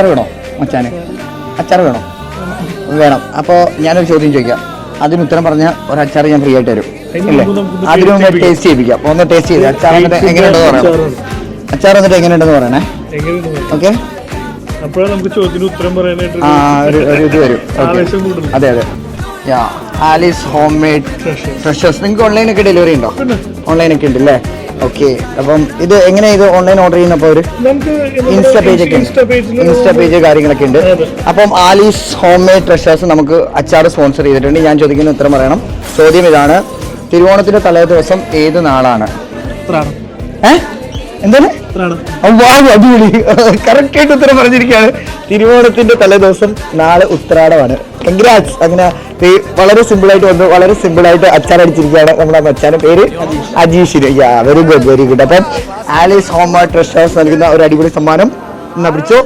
അച്ചാർ വേണോ മച്ചാന്? അച്ചാർ വേണോ? വേണം. അപ്പോൾ ഞാനൊരു ചോദ്യം ചോദിക്കാം. അതിന് ഉത്തരം പറഞ്ഞ ഒരു അച്ചാർ ഞാൻ ഫ്രീ ആയിട്ട് തരും. ഇല്ലേ? അതിന് മുമ്പ് ടേസ്റ്റ് ചെയ്യിപ്പിക്കാം. ഒന്ന് ടേസ്റ്റ് ചെയ്ത്. അച്ചാർ എന്നിട്ട് എങ്ങനെയുണ്ടെന്ന് പറയാം അച്ചാർ എന്നിട്ട് എങ്ങനെയുണ്ടെന്ന് പറയണേ? ഓക്കെ. അതെ അതെ. Alice home made freshers. നിങ്ങൾക്ക് ഓൺലൈനൊക്കെ ഡെലിവറി ഉണ്ടോ? ഓൺലൈനൊക്കെ ഉണ്ട് അല്ലേ ഓക്കെ അപ്പം ഇത് എങ്ങനെയാണ് ഇത് ഓൺലൈൻ ഓർഡർ ചെയ്യുന്നപ്പോൾ ഒരു ഇൻസ്റ്റ പേജ് ഒക്കെ ഇൻസ്റ്റാ പേജ് കാര്യങ്ങളൊക്കെ ഉണ്ട്. അപ്പം ആലീസ് ഹോം മെയ്ഡ് ട്രഷേഴ്സ് നമുക്ക് അച്ചാർ സ്പോൺസർ ചെയ്തിട്ടുണ്ട്. ഞാൻ ചോദിക്കുന്ന ഉത്തരം പറയണം. ചോദ്യം ഇതാണ് തിരുവോണത്തിന്റെ തലേ ദിവസം ഏത് നാളാണ്? ഏഹ് എന്താണ്? അടിപൊളി. കറക്റ്റ് ആയിട്ട് ഉത്തരം പറഞ്ഞിരിക്കുകയാണ്. തിരുവോണത്തിന്റെ തലേദിവസം നാളെ ഉത്രാടമാണ്. കൺഗ്രാറ്റ്സ് അങ്ങനെ വളരെ സിമ്പിൾ ആയിട്ട് വന്നു വളരെ സിമ്പിൾ ആയിട്ട് അച്ചാർ അടിച്ചിരിക്കുകയാണ് നമ്മുടെ മച്ചാന്റെ പേര് Ajeesh yeah very good very good അപ്പം ആലീസ് ഹോം ഹൗസ് നൽകുന്ന ഒരു അടിപൊളി സമ്മാനം എന്നാ പിടിച്ചോ.